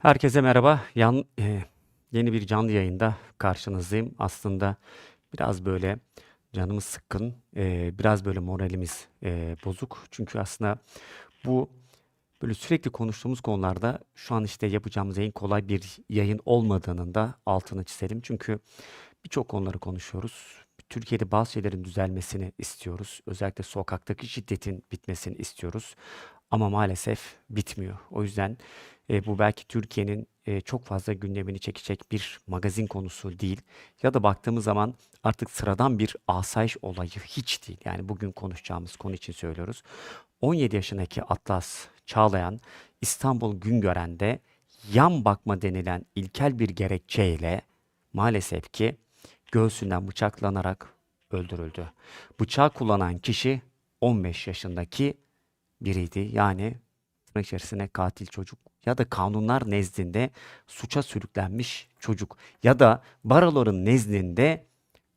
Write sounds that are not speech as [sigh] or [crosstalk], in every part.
Herkese merhaba. Yan, eee, yeni bir canlı yayında karşınızdayım. Aslında biraz böyle canımız sıkkın, eee, biraz böyle moralimiz eee, bozuk. Çünkü aslında bu böyle sürekli konuştuğumuz konularda şu an işte yapacağımız en kolay bir yayın olmadığının da altını çizelim. Çünkü birçok konuları konuşuyoruz. Türkiye'de bazı şeylerin düzelmesini istiyoruz. Özellikle sokaktaki şiddetin bitmesini istiyoruz. Ama maalesef bitmiyor. O yüzden e, bu belki Türkiye'nin e, çok fazla gündemini çekecek bir magazin konusu değil. Ya da baktığımız zaman artık sıradan bir asayiş olayı hiç değil. Yani bugün konuşacağımız konu için söylüyoruz. 17 yaşındaki Atlas Çağlayan İstanbul Güngören'de yan bakma denilen ilkel bir gerekçeyle maalesef ki göğsünden bıçaklanarak öldürüldü. Bıçağı kullanan kişi 15 yaşındaki biriydi. Yani tırnak içerisine katil çocuk ya da kanunlar nezdinde suça sürüklenmiş çocuk ya da baroların nezdinde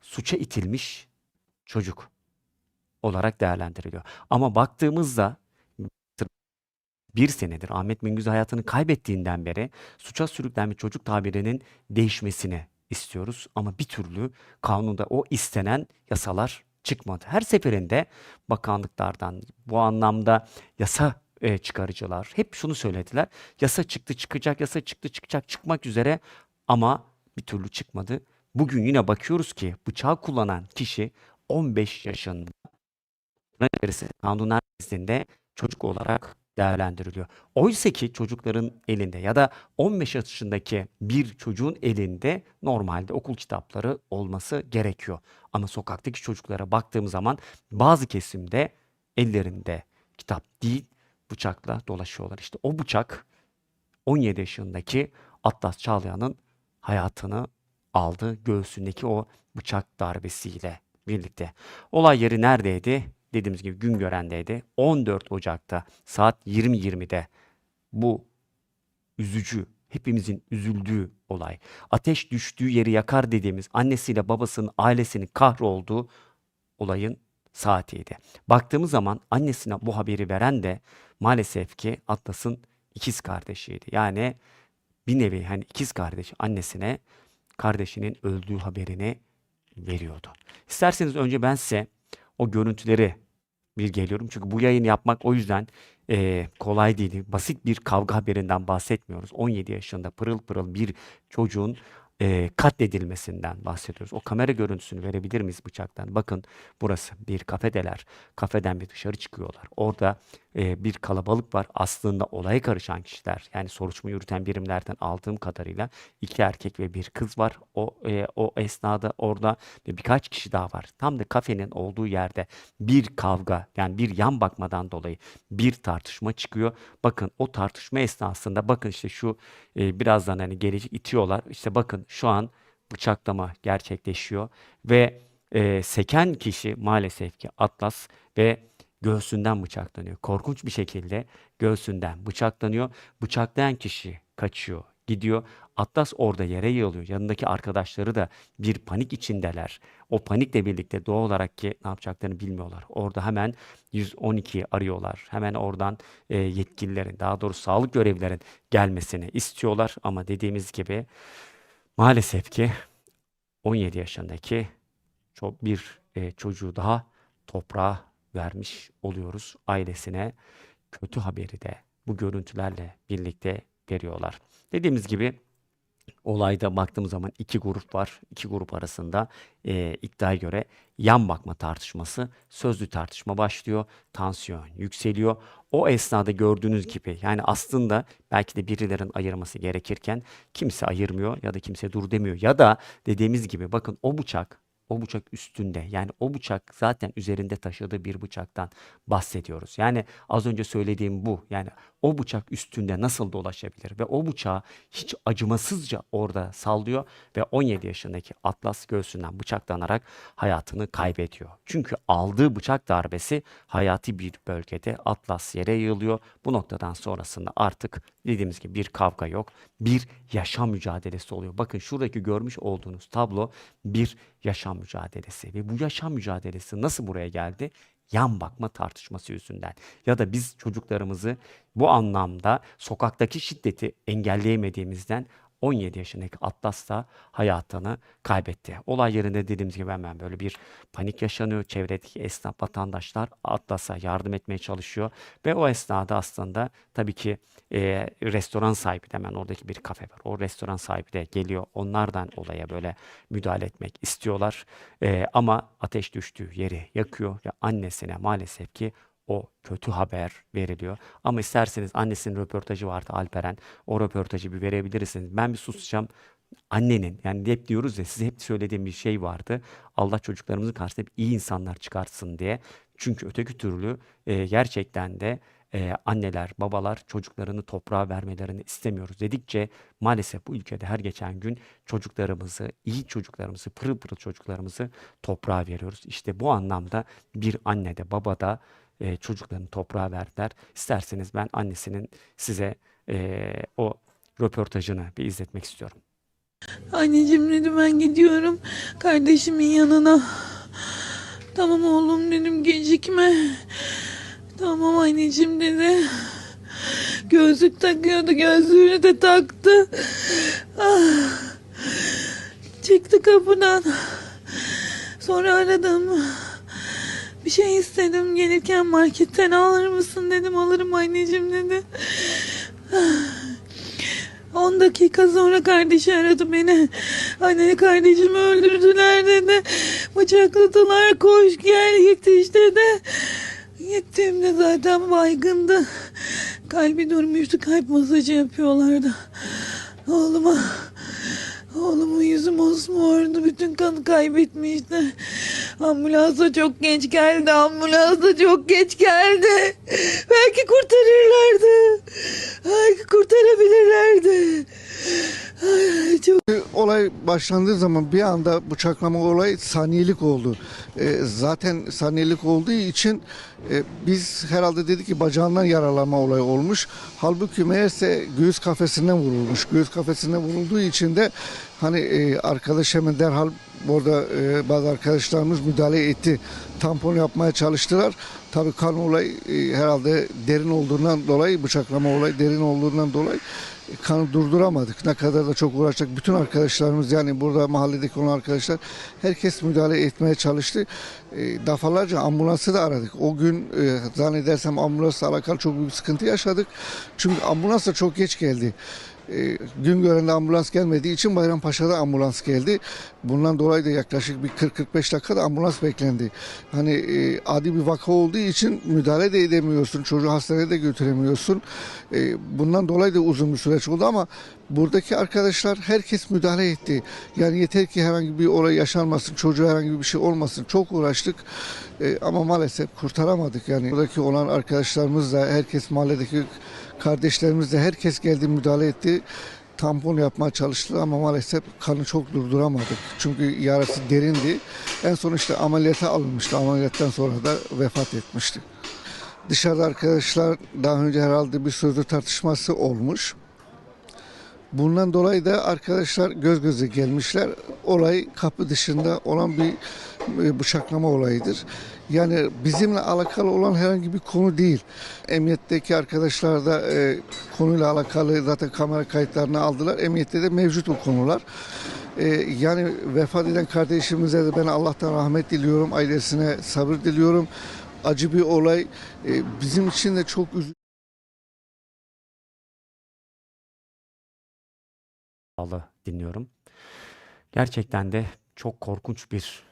suça itilmiş çocuk olarak değerlendiriliyor. Ama baktığımızda bir senedir Ahmet Mengüz hayatını kaybettiğinden beri suça sürüklenmiş çocuk tabirinin değişmesini istiyoruz. Ama bir türlü kanunda o istenen yasalar çıkmadı. Her seferinde bakanlıklardan bu anlamda yasa e, çıkarıcılar hep şunu söylediler. Yasa çıktı çıkacak, yasa çıktı çıkacak, çıkmak üzere ama bir türlü çıkmadı. Bugün yine bakıyoruz ki bıçağı kullanan kişi 15 yaşında kanunlar nezdinde çocuk olarak değerlendiriliyor. Oysa ki çocukların elinde ya da 15 yaşındaki bir çocuğun elinde normalde okul kitapları olması gerekiyor. Ama sokaktaki çocuklara baktığım zaman bazı kesimde ellerinde kitap değil bıçakla dolaşıyorlar. İşte o bıçak 17 yaşındaki Atlas Çağlayan'ın hayatını aldı göğsündeki o bıçak darbesiyle birlikte. Olay yeri neredeydi? Dediğimiz gibi Güngören'deydi. 14 Ocak'ta saat 20.20'de bu üzücü, hepimizin üzüldüğü olay. Ateş düştüğü yeri yakar dediğimiz annesiyle babasının ailesinin kahrolduğu olayın saatiydi. Baktığımız zaman annesine bu haberi veren de maalesef ki Atlas'ın ikiz kardeşiydi. Yani bir nevi hani ikiz kardeş annesine kardeşinin öldüğü haberini veriyordu. İsterseniz önce ben size o görüntüleri bir geliyorum. Çünkü bu yayın yapmak o yüzden eee, kolay değil. Basit bir kavga haberinden bahsetmiyoruz. 17 yaşında pırıl pırıl bir çocuğun eee, katledilmesinden bahsediyoruz. O kamera görüntüsünü verebilir miyiz bıçaktan? Bakın burası bir kafedeler. Kafeden bir dışarı çıkıyorlar. Orada eee, bir kalabalık var. Aslında olaya karışan kişiler yani soruşturma yürüten birimlerden aldığım kadarıyla iki erkek ve bir kız var. O eee, o esnada orada ve birkaç kişi daha var. Tam da kafenin olduğu yerde bir kavga yani bir yan bakmadan dolayı bir tartışma çıkıyor. Bakın o tartışma esnasında bakın işte şu e, birazdan hani gelecek itiyorlar. İşte bakın şu an bıçaklama gerçekleşiyor ve e, seken kişi maalesef ki Atlas ve göğsünden bıçaklanıyor. Korkunç bir şekilde göğsünden bıçaklanıyor. Bıçaklayan kişi kaçıyor, gidiyor. Atlas orada yere yığılıyor. Yanındaki arkadaşları da bir panik içindeler. O panikle birlikte doğal olarak ki ne yapacaklarını bilmiyorlar. Orada hemen 112'yi arıyorlar. Hemen oradan e, yetkililerin, daha doğrusu sağlık görevlilerin gelmesini istiyorlar. Ama dediğimiz gibi maalesef ki 17 yaşındaki çok bir e, çocuğu daha toprağa vermiş oluyoruz. Ailesine kötü haberi de bu görüntülerle birlikte veriyorlar. Dediğimiz gibi Olayda baktığımız zaman iki grup var. İki grup arasında eee iddiaya göre yan bakma tartışması, sözlü tartışma başlıyor. Tansiyon yükseliyor. O esnada gördüğünüz gibi yani aslında belki de birilerin ayırması gerekirken kimse ayırmıyor ya da kimse dur demiyor. Ya da dediğimiz gibi bakın o bıçak o bıçak üstünde yani o bıçak zaten üzerinde taşıdığı bir bıçaktan bahsediyoruz. Yani az önce söylediğim bu. Yani o bıçak üstünde nasıl dolaşabilir ve o bıçağı hiç acımasızca orada sallıyor ve 17 yaşındaki Atlas göğsünden bıçaklanarak hayatını kaybediyor. Çünkü aldığı bıçak darbesi hayati bir bölgede Atlas yere yığılıyor. Bu noktadan sonrasında artık dediğimiz gibi bir kavga yok. Bir yaşam mücadelesi oluyor. Bakın şuradaki görmüş olduğunuz tablo bir yaşam mücadelesi ve bu yaşam mücadelesi nasıl buraya geldi? Yan bakma tartışması yüzünden. Ya da biz çocuklarımızı bu anlamda sokaktaki şiddeti engelleyemediğimizden 17 yaşındaki Atlas da hayatını kaybetti. Olay yerinde dediğimiz gibi hemen böyle bir panik yaşanıyor. Çevredeki esnaf vatandaşlar Atlas'a yardım etmeye çalışıyor. Ve o esnada aslında tabii ki e, restoran sahibi de hemen oradaki bir kafe var. O restoran sahibi de geliyor. Onlardan olaya böyle müdahale etmek istiyorlar. E, ama ateş düştüğü yeri yakıyor ve annesine maalesef ki o kötü haber veriliyor. Ama isterseniz annesinin röportajı vardı Alperen. O röportajı bir verebilirsiniz. Ben bir susacağım. Annenin yani hep diyoruz ya size hep söylediğim bir şey vardı. Allah çocuklarımızın karşısında hep iyi insanlar çıkartsın diye. Çünkü öteki türlü e, gerçekten de e, anneler, babalar çocuklarını toprağa vermelerini istemiyoruz dedikçe maalesef bu ülkede her geçen gün çocuklarımızı, iyi çocuklarımızı, pırıl pırıl çocuklarımızı toprağa veriyoruz. İşte bu anlamda bir anne de baba da e, çocuklarını toprağa verdiler. İsterseniz ben annesinin size e, o röportajını bir izletmek istiyorum. Anneciğim dedim ben gidiyorum kardeşimin yanına. Tamam oğlum dedim gecikme. Tamam anneciğim dedi. Gözlük takıyordu gözlüğünü de taktı. Ah. Çıktı kapıdan. Sonra aradım. Bir şey istedim gelirken marketten alır mısın dedim alırım anneciğim dedi. [sighs] 10 dakika sonra kardeşi aradı beni. Anne kardeşimi öldürdüler dedi. Bıçakladılar koş gel yetiş dedi. Gittiğimde zaten baygındı. Kalbi durmuştu kalp masajı yapıyorlardı. Oğluma Oğlumun yüzü mosmordu. Bütün kanı kaybetmişti. Ambulansa çok geç geldi. Ambulansa çok geç geldi. Belki kurtarırlardı. Belki kurtarabilirlerdi. Çok Olay başlandığı zaman bir anda bıçaklama olayı saniyelik oldu. Ee, zaten saniyelik olduğu için e, biz herhalde dedik ki bacağından yaralanma olayı olmuş. Halbuki meğerse göğüs kafesinden vurulmuş. Göğüs kafesinden vurulduğu için de hani e, arkadaş hemen derhal orada e, bazı arkadaşlarımız müdahale etti. Tampon yapmaya çalıştılar. Tabii kan olayı e, herhalde derin olduğundan dolayı bıçaklama olayı derin olduğundan dolayı kanı durduramadık. Ne kadar da çok uğraştık. Bütün arkadaşlarımız yani burada mahalledeki olan arkadaşlar herkes müdahale etmeye çalıştı. E, defalarca ambulansı da aradık. O gün e, zannedersem ambulansla alakalı çok büyük bir sıkıntı yaşadık. Çünkü ambulans da çok geç geldi. E, gün görende ambulans gelmediği için Bayrampaşa'da ambulans geldi. Bundan dolayı da yaklaşık bir 40-45 dakika da ambulans beklendi. Hani e, adi bir vaka olduğu için müdahale de edemiyorsun. Çocuğu hastaneye de götüremiyorsun. E, bundan dolayı da uzun bir süreç oldu ama buradaki arkadaşlar herkes müdahale etti. Yani yeter ki herhangi bir olay yaşanmasın, çocuğa herhangi bir şey olmasın. Çok uğraştık E, ama maalesef kurtaramadık. Yani buradaki olan arkadaşlarımız da herkes mahalledeki kardeşlerimiz de herkes geldi müdahale etti. Tampon yapmaya çalıştı ama maalesef kanı çok durduramadık. Çünkü yarası derindi. En son işte ameliyata alınmıştı. Ameliyattan sonra da vefat etmişti. Dışarıda arkadaşlar daha önce herhalde bir sözlü tartışması olmuş. Bundan dolayı da arkadaşlar göz göze gelmişler. Olay kapı dışında olan bir bıçaklama olayıdır. Yani bizimle alakalı olan herhangi bir konu değil. Emniyetteki arkadaşlar da e, konuyla alakalı zaten kamera kayıtlarını aldılar. Emniyette de mevcut bu konular. E, yani vefat eden kardeşimize de ben Allah'tan rahmet diliyorum. Ailesine sabır diliyorum. Acı bir olay. E, bizim için de çok üzücü. Bağlı dinliyorum. Gerçekten de çok korkunç bir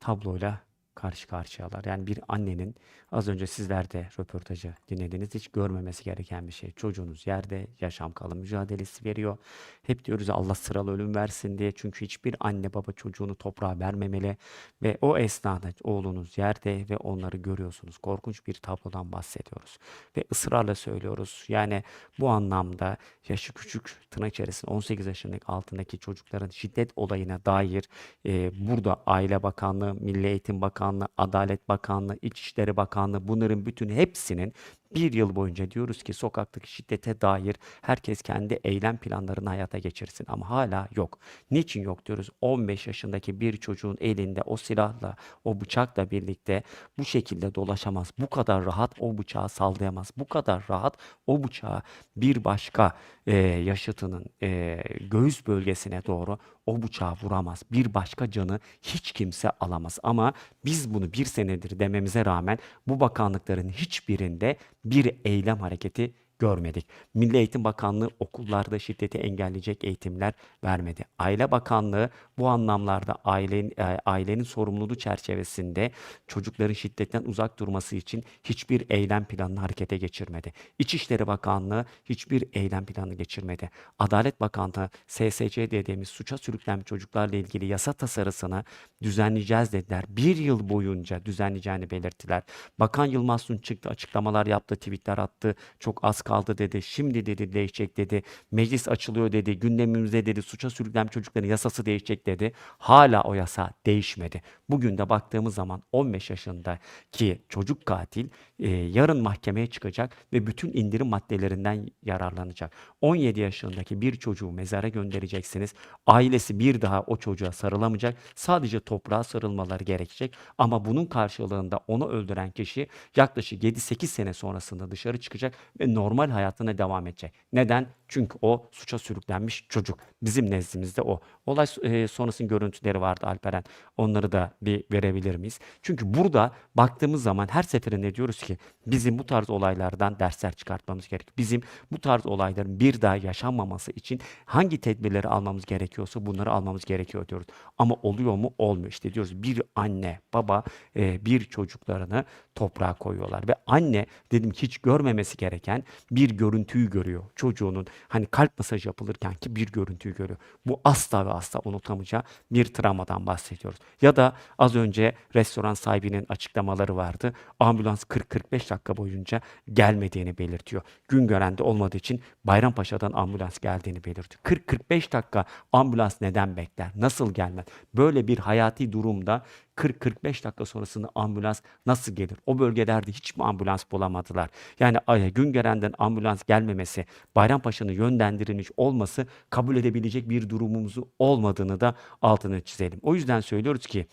tabloyla karşı karşıyalar. Yani bir annenin az önce sizler de röportajı dinlediniz. Hiç görmemesi gereken bir şey. Çocuğunuz yerde yaşam kalım mücadelesi veriyor. Hep diyoruz Allah sıralı ölüm versin diye. Çünkü hiçbir anne baba çocuğunu toprağa vermemeli. Ve o esnada oğlunuz yerde ve onları görüyorsunuz. Korkunç bir tablodan bahsediyoruz. Ve ısrarla söylüyoruz. Yani bu anlamda yaşı küçük tırnak içerisinde 18 yaşındaki altındaki çocukların şiddet olayına dair e, burada Aile Bakanlığı, Milli Eğitim Bakanlığı, Adalet Bakanlığı, İçişleri Bakanlığı bunların bütün hepsinin Bir yıl boyunca diyoruz ki sokaktaki şiddete dair herkes kendi eylem planlarını hayata geçirsin ama hala yok. Niçin yok diyoruz? 15 yaşındaki bir çocuğun elinde o silahla, o bıçakla birlikte bu şekilde dolaşamaz. Bu kadar rahat o bıçağı sallayamaz. Bu kadar rahat o bıçağı bir başka e, yaşıtının e, göğüs bölgesine doğru o bıçağı vuramaz. Bir başka canı hiç kimse alamaz. Ama biz bunu bir senedir dememize rağmen bu bakanlıkların hiçbirinde bir eylem hareketi görmedik. Milli Eğitim Bakanlığı okullarda şiddeti engelleyecek eğitimler vermedi. Aile Bakanlığı bu anlamlarda ailenin, e, ailenin sorumluluğu çerçevesinde çocukların şiddetten uzak durması için hiçbir eylem planını harekete geçirmedi. İçişleri Bakanlığı hiçbir eylem planı geçirmedi. Adalet Bakanlığı SSC dediğimiz suça sürüklenmiş çocuklarla ilgili yasa tasarısını düzenleyeceğiz dediler. Bir yıl boyunca düzenleyeceğini belirttiler. Bakan Yılmaz Sun çıktı açıklamalar yaptı, tweetler attı. Çok az kaldı dedi. Şimdi dedi değişecek dedi. Meclis açılıyor dedi. Gündemimizde dedi suça sürüklenmiş çocukların yasası değişecek dedi. Hala o yasa değişmedi. Bugün de baktığımız zaman 15 yaşındaki çocuk katil e, yarın mahkemeye çıkacak ve bütün indirim maddelerinden yararlanacak. 17 yaşındaki bir çocuğu mezara göndereceksiniz. Ailesi bir daha o çocuğa sarılamayacak. Sadece toprağa sarılmaları gerekecek. Ama bunun karşılığında onu öldüren kişi yaklaşık 7-8 sene sonrasında dışarı çıkacak ve normal hayatına devam edecek. Neden? Çünkü o suça sürüklenmiş çocuk. Bizim nezdimizde o. Olay e, sonrasının görüntüleri vardı Alperen. Onları da bir verebilir miyiz? Çünkü burada baktığımız zaman her seferinde diyoruz ki bizim bu tarz olaylardan dersler çıkartmamız gerek. Bizim bu tarz olayların bir daha yaşanmaması için hangi tedbirleri almamız gerekiyorsa bunları almamız gerekiyor diyoruz. Ama oluyor mu? Olmuyor. İşte diyoruz bir anne, baba e, bir çocuklarını toprağa koyuyorlar ve anne dedim hiç görmemesi gereken bir görüntüyü görüyor. Çocuğunun hani kalp masajı yapılırken ki bir görüntüyü görüyor. Bu asla ve asla unutamayacağı bir travmadan bahsediyoruz. Ya da az önce restoran sahibinin açıklamaları vardı. Ambulans 40-45 dakika boyunca gelmediğini belirtiyor. Gün görende olmadığı için Bayrampaşa'dan ambulans geldiğini belirtiyor. 40-45 dakika ambulans neden bekler? Nasıl gelmez? Böyle bir hayati durumda 40-45 dakika sonrasında ambulans nasıl gelir? O bölgelerde hiç mi ambulans bulamadılar? Yani ay- Güngören'den ambulans gelmemesi, Bayrampaşa'nın yönlendirilmiş olması kabul edebilecek bir durumumuz olmadığını da altını çizelim. O yüzden söylüyoruz ki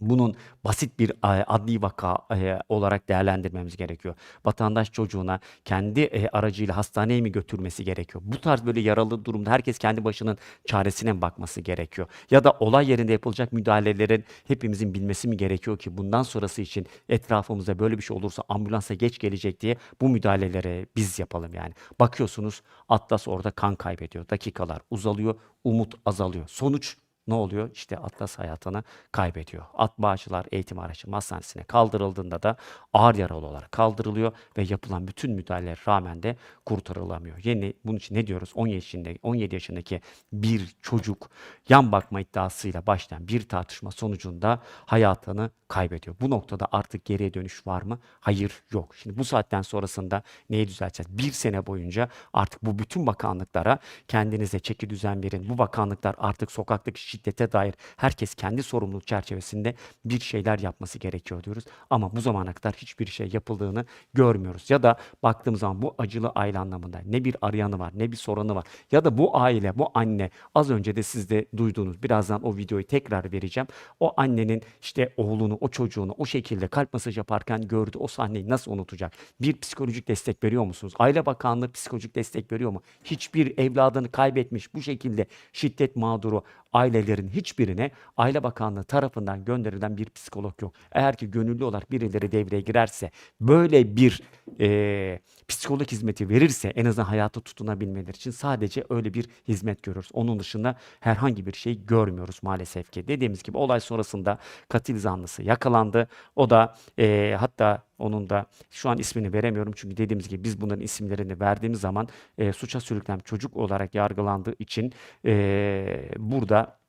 bunun basit bir e, adli vaka e, olarak değerlendirmemiz gerekiyor. Vatandaş çocuğuna kendi e, aracıyla hastaneye mi götürmesi gerekiyor? Bu tarz böyle yaralı durumda herkes kendi başının çaresine bakması gerekiyor? Ya da olay yerinde yapılacak müdahalelerin hepimizin bilmesi mi gerekiyor ki bundan sonrası için etrafımızda böyle bir şey olursa ambulansa geç gelecek diye bu müdahaleleri biz yapalım yani. Bakıyorsunuz Atlas orada kan kaybediyor. Dakikalar uzalıyor, umut azalıyor. Sonuç ne oluyor? İşte Atlas hayatını kaybediyor. At Bağcılar Eğitim Araştırma Hastanesi'ne kaldırıldığında da ağır yaralı olarak kaldırılıyor ve yapılan bütün müdahalelere rağmen de kurtarılamıyor. Yeni bunun için ne diyoruz? 17 yaşında 17 yaşındaki bir çocuk yan bakma iddiasıyla başlayan bir tartışma sonucunda hayatını kaybediyor. Bu noktada artık geriye dönüş var mı? Hayır yok. Şimdi bu saatten sonrasında neyi düzelteceğiz? Bir sene boyunca artık bu bütün bakanlıklara kendinize çeki düzen verin. Bu bakanlıklar artık sokaktaki şiddete dair herkes kendi sorumluluk çerçevesinde bir şeyler yapması gerekiyor diyoruz. Ama bu zamana kadar hiçbir şey yapıldığını görmüyoruz. Ya da baktığımız zaman bu acılı aile anlamında ne bir arayanı var ne bir soranı var. Ya da bu aile, bu anne az önce de siz de duyduğunuz birazdan o videoyu tekrar vereceğim. O annenin işte oğlunu, o çocuğunu o şekilde kalp masajı yaparken gördü. O sahneyi nasıl unutacak? Bir psikolojik destek veriyor musunuz? Aile Bakanlığı psikolojik destek veriyor mu? Hiçbir evladını kaybetmiş bu şekilde şiddet mağduru ailelerin hiçbirine Aile Bakanlığı tarafından gönderilen bir psikolog yok. Eğer ki gönüllü olarak birileri devreye girerse böyle bir e, psikolog hizmeti verirse en azından hayata tutunabilmeleri için sadece öyle bir hizmet görüyoruz. Onun dışında herhangi bir şey görmüyoruz maalesef ki. Dediğimiz gibi olay sonrasında katil zanlısı yakalandı. O da e, hatta onun da şu an ismini veremiyorum. Çünkü dediğimiz gibi biz bunların isimlerini verdiğimiz zaman e, suça sürüklenmiş çocuk olarak yargılandığı için e, burada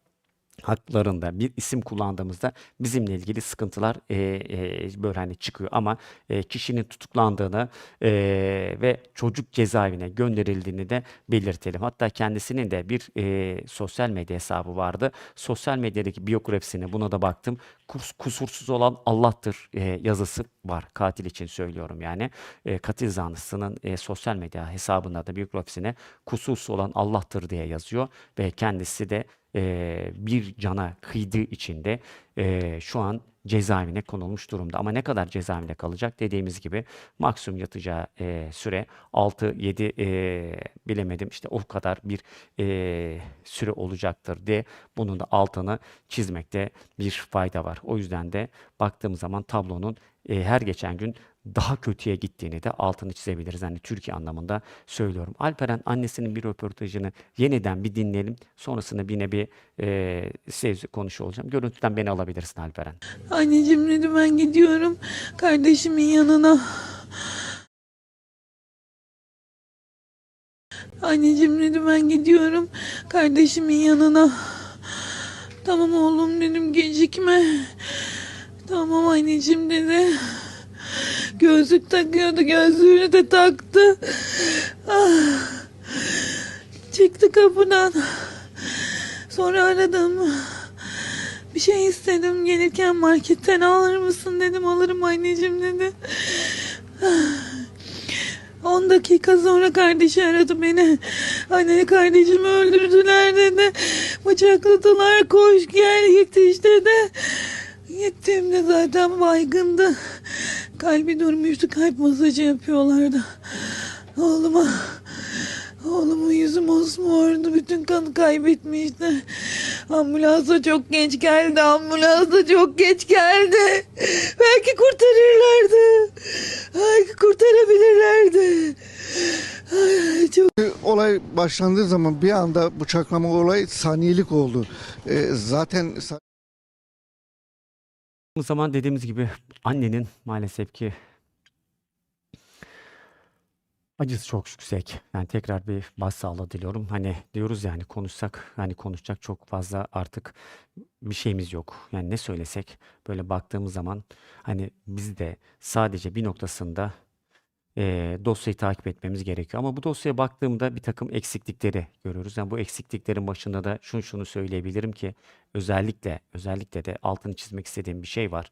haklarında bir isim kullandığımızda bizimle ilgili sıkıntılar e, e, böyle hani çıkıyor ama e, kişinin tutuklandığını e, ve çocuk cezaevine gönderildiğini de belirtelim. Hatta kendisinin de bir e, sosyal medya hesabı vardı. Sosyal medyadaki biyografisine buna da baktım. Kus- kusursuz olan Allah'tır e, yazısı var. Katil için söylüyorum yani. E, katil zanlısının e, sosyal medya hesabında da biyografisine kusursuz olan Allah'tır diye yazıyor ve kendisi de e, bir cana kıydığı için de e, şu an cezaevine konulmuş durumda. Ama ne kadar cezaevinde kalacak? Dediğimiz gibi maksimum yatacağı e, süre 6-7 e, bilemedim işte o kadar bir e, süre olacaktır diye bunun da altını çizmekte bir fayda var. O yüzden de baktığımız zaman tablonun e, her geçen gün daha kötüye gittiğini de altını çizebiliriz. Yani Türkiye anlamında söylüyorum. Alperen annesinin bir röportajını yeniden bir dinleyelim. Sonrasında yine bir e, sevzi konuşuyor olacağım. Görüntüden beni alabilirsin Alperen. Anneciğim dedi ben gidiyorum kardeşimin yanına. Anneciğim dedi ben gidiyorum kardeşimin yanına. Tamam oğlum dedim gecikme. Tamam anneciğim dedi. Gözlük takıyordu gözlüğünü de taktı. Ah. Çıktı kapıdan. Sonra aradım. Bir şey istedim gelirken marketten alır mısın dedim alırım anneciğim dedi. 10 dakika sonra kardeşi aradı beni. Anne kardeşimi öldürdüler dedi. Bıçakladılar koş gel yetiş dedi. Gittiğimde zaten baygındı. Kalbi durmuştu kalp masajı yapıyorlardı. Oğluma Oğlumun yüzü mosmordu. Bütün kanı kaybetmişti. Ambulansa çok geç geldi. Ambulansa çok geç geldi. Belki kurtarırlardı. Belki kurtarabilirlerdi. Çok Olay başlandığı zaman bir anda bıçaklama olayı saniyelik oldu. E, zaten Bu zaman dediğimiz gibi annenin maalesef ki acısı çok yüksek. Yani tekrar bir başsağlığı diliyorum. Hani diyoruz yani konuşsak hani konuşacak çok fazla artık bir şeyimiz yok. Yani ne söylesek böyle baktığımız zaman hani biz de sadece bir noktasında eee, dosyayı takip etmemiz gerekiyor. Ama bu dosyaya baktığımda bir takım eksiklikleri görüyoruz. Yani bu eksikliklerin başında da şunu şunu söyleyebilirim ki özellikle özellikle de altını çizmek istediğim bir şey var.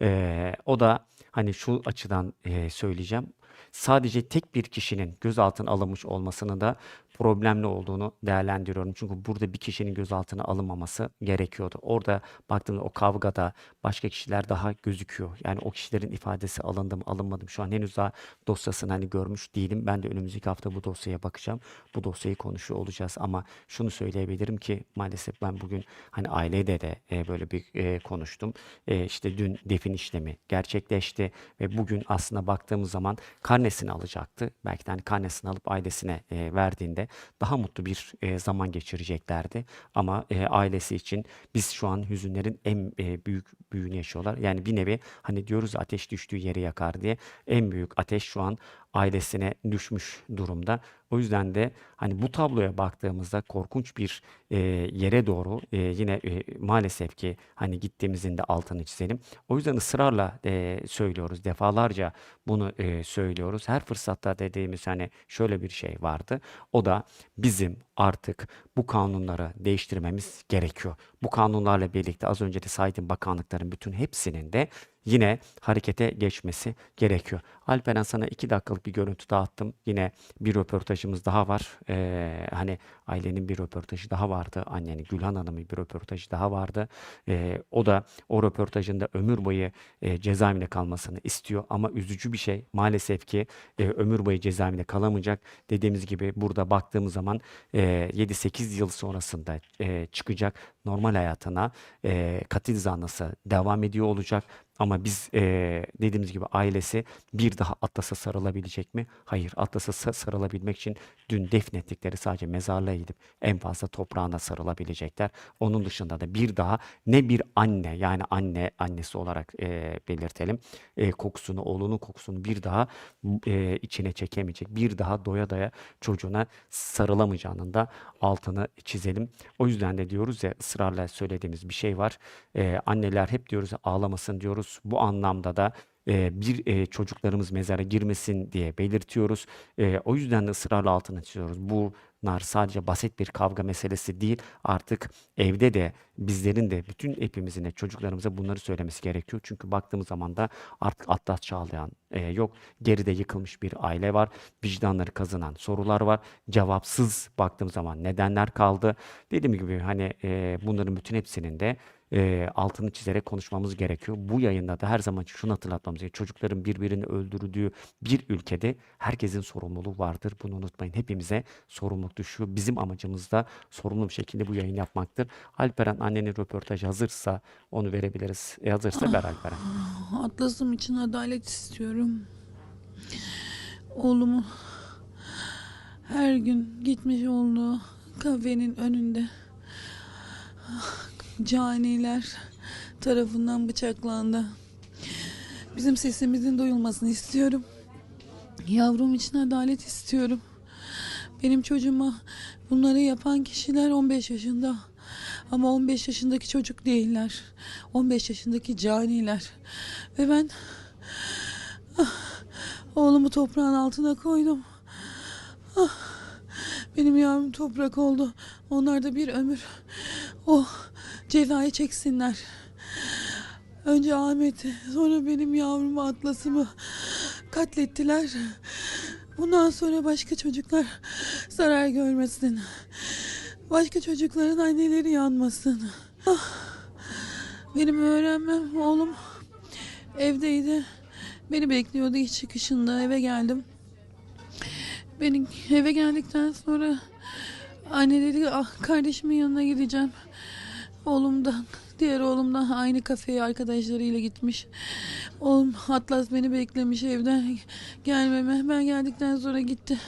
Eee, o da hani şu açıdan eee, söyleyeceğim. Sadece tek bir kişinin gözaltına alınmış olmasının da problemli olduğunu değerlendiriyorum. Çünkü burada bir kişinin gözaltına alınmaması gerekiyordu. Orada baktığımda o kavgada başka kişiler daha gözüküyor. Yani o kişilerin ifadesi alındı mı alınmadı mı şu an henüz daha dosyasını hani görmüş değilim. Ben de önümüzdeki hafta bu dosyaya bakacağım. Bu dosyayı konuşuyor olacağız ama şunu söyleyebilirim ki maalesef ben bugün hani aileyle de e, böyle bir e, konuştum. E, işte dün defin işlemi gerçekleşti ve bugün aslında baktığımız zaman karnesini alacaktı. Belki de hani karnesini alıp ailesine e, verdiğinde daha mutlu bir e, zaman geçireceklerdi. Ama e, ailesi için biz şu an hüzünlerin en e, büyük büyüğünü yaşıyorlar. Yani bir nevi hani diyoruz ateş düştüğü yeri yakar diye en büyük ateş şu an ailesine düşmüş durumda. O yüzden de hani bu tabloya baktığımızda korkunç bir e, yere doğru e, yine e, maalesef ki hani gittiğimizin de altını çizelim. O yüzden ısrarla e, söylüyoruz. Defalarca bunu e, söylüyoruz. Her fırsatta dediğimiz hani şöyle bir şey vardı. O da bizim artık bu kanunları değiştirmemiz gerekiyor. Bu kanunlarla birlikte az önce de saydığım bakanlıkların bütün hepsinin de yine harekete geçmesi gerekiyor. Alperen sana iki dakikalık bir görüntü dağıttım. Yine bir röportajımız daha var. Ee, hani ailenin bir röportajı daha vardı. Annenin Gülhan Hanım'ın bir röportajı daha vardı. Ee, o da o röportajında ömür boyu e, cezaevinde kalmasını istiyor. Ama üzücü bir şey maalesef ki e, ömür boyu cezaevinde kalamayacak. Dediğimiz gibi burada baktığımız zaman e, 7-8 yıl sonrasında e, çıkacak normal hayatına e, katil zanlısı devam ediyor olacak. Ama biz eee, dediğimiz gibi ailesi bir daha Atlas'a sarılabilecek mi? Hayır. Atlas'a sa- sarılabilmek için dün defnettikleri sadece mezarlığa gidip en fazla toprağına sarılabilecekler. Onun dışında da bir daha ne bir anne yani anne annesi olarak eee, belirtelim eee, kokusunu oğlunun kokusunu bir daha eee, içine çekemeyecek. Bir daha doya doya çocuğuna sarılamayacağının da altını çizelim. O yüzden de diyoruz ya ısrarla söylediğimiz bir şey var. Eee, anneler hep diyoruz ağlamasın diyoruz. Bu anlamda da eee, bir eee, çocuklarımız mezara girmesin diye belirtiyoruz. Eee, o yüzden de ısrarla altını çiziyoruz. Bunlar sadece basit bir kavga meselesi değil. Artık evde de bizlerin de bütün hepimizin de çocuklarımıza bunları söylemesi gerekiyor. Çünkü baktığımız zaman da artık atlas çağlayan eee, yok. Geride yıkılmış bir aile var. Vicdanları kazınan sorular var. Cevapsız baktığım zaman nedenler kaldı. Dediğim gibi hani eee, bunların bütün hepsinin de eee, altını çizerek konuşmamız gerekiyor. Bu yayında da her zaman şunu hatırlatmamız gerekiyor. Çocukların birbirini öldürdüğü bir ülkede herkesin sorumluluğu vardır. Bunu unutmayın. Hepimize sorumluluk düşüyor. Bizim amacımız da sorumlu bir şekilde bu yayını yapmaktır. Alperen annenin röportajı hazırsa onu verebiliriz. E hazırsa ver Alperen. Atlas'ım için adalet istiyorum. Oğlumu her gün gitmiş olduğu kafenin önünde caniler tarafından bıçaklandı. Bizim sesimizin duyulmasını istiyorum. Yavrum için adalet istiyorum. Benim çocuğuma bunları yapan kişiler 15 yaşında. Ama 15 yaşındaki çocuk değiller. 15 yaşındaki caniler. Ve ben oğlumu toprağın altına koydum. Ah, benim yavrum toprak oldu. Onlar da bir ömür o cezayı çeksinler. Önce Ahmet'i, sonra benim yavrumu Atlas'ımı katlettiler. Bundan sonra başka çocuklar zarar görmesin. Başka çocukların anneleri yanmasın. Ah, benim öğrenmem oğlum evdeydi. Beni bekliyordu iş çıkışında eve geldim. Benim eve geldikten sonra anne dedi ah kardeşimin yanına gideceğim. Oğlumdan diğer oğlumdan aynı kafeye arkadaşlarıyla gitmiş. Oğlum Atlas beni beklemiş evde gelmeme. Ben geldikten sonra gitti.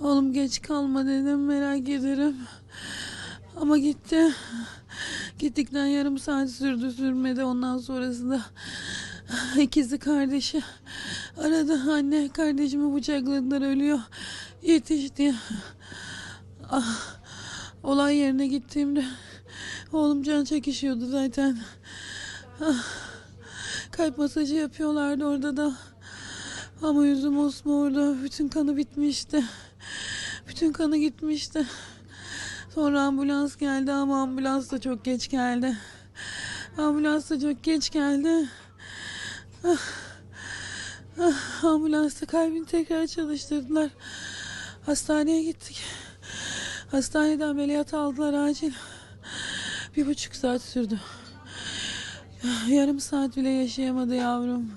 Oğlum geç kalma dedim merak ederim. Ama gitti. Gittikten yarım saat sürdü sürmedi ondan sonrasında [laughs] ikizi kardeşi. Aradı anne kardeşimi bıçakladılar ölüyor. Yetiş diye ah, olay yerine gittiğimde oğlum can çekişiyordu zaten. Ah, kalp masajı yapıyorlardı orada da. Ama yüzüm mosmordu bütün kanı bitmişti. Bütün kanı gitmişti. Sonra ambulans geldi ama ambulans da çok geç geldi. Ambulans da çok geç geldi. Ah, ah, ambulansta kalbini tekrar çalıştırdılar. Hastaneye gittik. Hastanede ameliyat aldılar acil. Bir buçuk saat sürdü. Yarım saat bile yaşayamadı yavrum.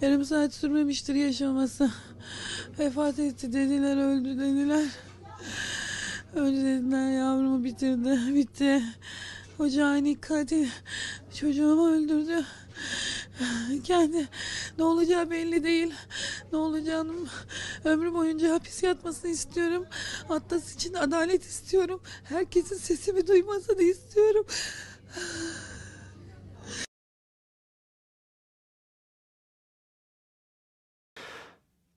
Yarım saat sürmemiştir yaşaması. Vefat etti dediler, öldü dediler. Öldü dediler yavrumu bitirdi, bitti. O cani katil çocuğumu öldürdü. [laughs] Kendi ne olacağı belli değil. Ne olacağını ömrü boyunca hapis yatmasını istiyorum. Atlas için adalet istiyorum. Herkesin sesimi duymasını istiyorum. [sighs]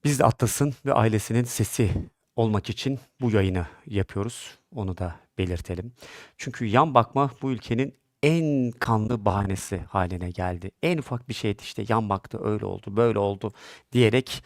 Biz de Atlas'ın ve ailesinin sesi olmak için bu yayını yapıyoruz. Onu da belirtelim. Çünkü yan bakma bu ülkenin en kanlı bahanesi haline geldi. En ufak bir şeydi işte yan baktı öyle oldu böyle oldu diyerek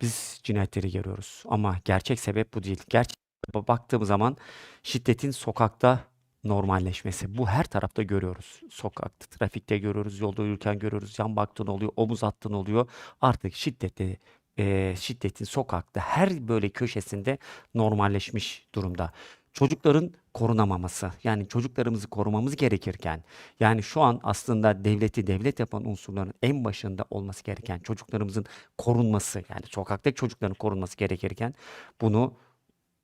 biz cinayetleri görüyoruz. Ama gerçek sebep bu değil. Gerçek baktığımız zaman şiddetin sokakta normalleşmesi. Bu her tarafta görüyoruz. Sokakta, trafikte görüyoruz, yolda yürürken görüyoruz. Yan baktığın oluyor, omuz attığın oluyor. Artık şiddeti, eee, şiddetin sokakta her böyle köşesinde normalleşmiş durumda. Çocukların korunamaması, yani çocuklarımızı korumamız gerekirken, yani şu an aslında devleti devlet yapan unsurların en başında olması gereken çocuklarımızın korunması, yani sokaktaki çocukların korunması gerekirken bunu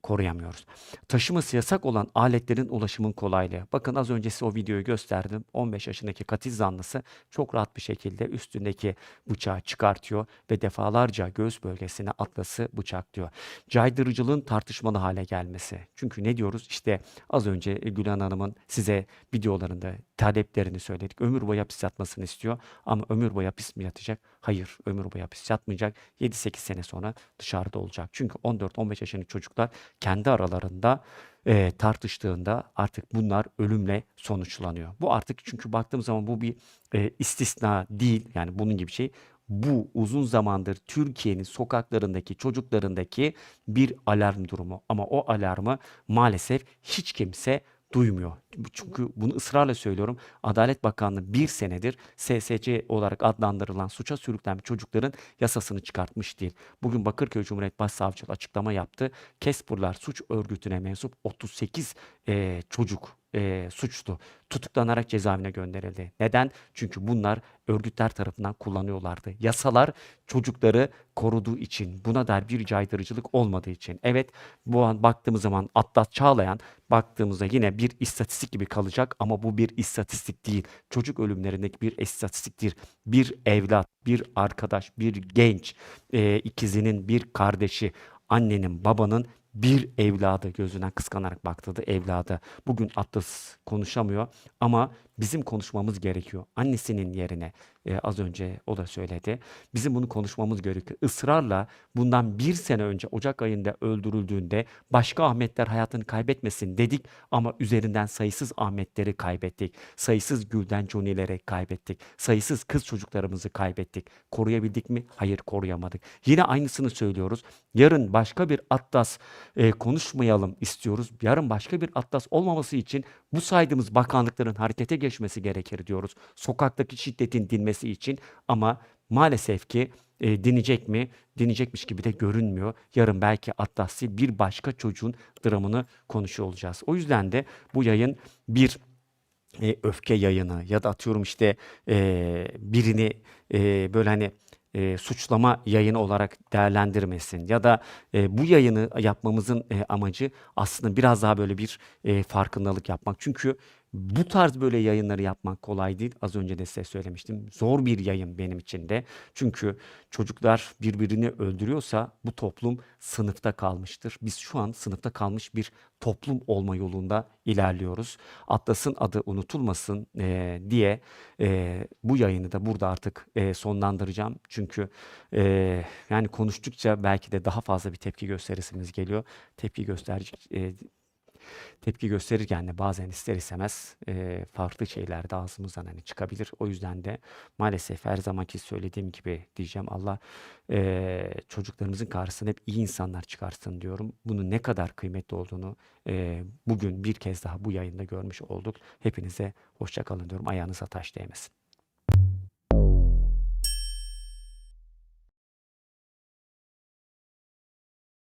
koruyamıyoruz. Taşıması yasak olan aletlerin ulaşımın kolaylığı. Bakın az önce size o videoyu gösterdim. 15 yaşındaki katil zanlısı çok rahat bir şekilde üstündeki bıçağı çıkartıyor ve defalarca göğüs bölgesine atlası bıçaklıyor. Caydırıcılığın tartışmalı hale gelmesi. Çünkü ne diyoruz? İşte az önce Gülen Hanım'ın size videolarında taleplerini söyledik. Ömür boyu hapis yatmasını istiyor ama ömür boyu hapis mi yatacak? Hayır, ömür boyu hapis yatmayacak. 7-8 sene sonra dışarıda olacak. Çünkü 14-15 yaşındaki çocuklar kendi aralarında e, tartıştığında artık bunlar ölümle sonuçlanıyor. Bu artık çünkü baktığım zaman bu bir e, istisna değil. Yani bunun gibi şey. Bu uzun zamandır Türkiye'nin sokaklarındaki çocuklarındaki bir alarm durumu. Ama o alarmı maalesef hiç kimse duymuyor. Çünkü bunu ısrarla söylüyorum. Adalet Bakanlığı bir senedir SSC olarak adlandırılan suça sürüklenmiş çocukların yasasını çıkartmış değil. Bugün Bakırköy Cumhuriyet Başsavcılığı açıklama yaptı. Kesburlar suç örgütüne mensup 38 eee, çocuk eee, suçlu tutuklanarak cezaevine gönderildi. Neden? Çünkü bunlar örgütler tarafından kullanıyorlardı. Yasalar çocukları koruduğu için, buna dair bir caydırıcılık olmadığı için. Evet, bu an baktığımız zaman Atlas Çağlayan baktığımızda yine bir istatistik gibi kalacak ama bu bir istatistik değil. Çocuk ölümlerindeki bir istatistiktir. Bir evlat, bir arkadaş, bir genç, eee, ikizinin bir kardeşi, annenin, babanın bir evladı gözünden kıskanarak baktırdı evladı. Bugün Atlas konuşamıyor ama bizim konuşmamız gerekiyor. Annesinin yerine e, az önce o da söyledi. Bizim bunu konuşmamız gerekiyor. Israrla bundan bir sene önce Ocak ayında öldürüldüğünde başka Ahmetler hayatını kaybetmesin dedik ama üzerinden sayısız Ahmetleri kaybettik. Sayısız Gülden Coni'leri kaybettik. Sayısız kız çocuklarımızı kaybettik. Koruyabildik mi? Hayır koruyamadık. Yine aynısını söylüyoruz. Yarın başka bir Atlas e, konuşmayalım istiyoruz. Yarın başka bir Atlas olmaması için bu saydığımız bakanlıkların harekete geçmesi gerekir diyoruz. Sokaktaki şiddetin dinmesi için ama maalesef ki e, dinecek mi? Dinecekmiş gibi de görünmüyor. Yarın belki Atlas değil bir başka çocuğun dramını konuşuyor olacağız. O yüzden de bu yayın bir e, öfke yayını ya da atıyorum işte e, birini e, böyle hani e, suçlama yayını olarak değerlendirmesin ya da e, bu yayını yapmamızın e, amacı aslında biraz daha böyle bir e, farkındalık yapmak. Çünkü bu tarz böyle yayınları yapmak kolay değil. Az önce de size söylemiştim. Zor bir yayın benim için de. Çünkü çocuklar birbirini öldürüyorsa bu toplum sınıfta kalmıştır. Biz şu an sınıfta kalmış bir toplum olma yolunda ilerliyoruz. Atlas'ın adı unutulmasın eee, diye eee, bu yayını da burada artık eee, sonlandıracağım. Çünkü eee, yani konuştukça belki de daha fazla bir tepki gösterisimiz geliyor. Tepki gösterecek eee, tepki gösterirken de bazen ister istemez eee, farklı şeyler de ağzımızdan hani çıkabilir. O yüzden de maalesef her zamanki söylediğim gibi diyeceğim Allah eee, çocuklarımızın karşısına hep iyi insanlar çıkarsın diyorum. Bunun ne kadar kıymetli olduğunu eee, bugün bir kez daha bu yayında görmüş olduk. Hepinize hoşça kalın diyorum. Ayağınıza taş değmesin.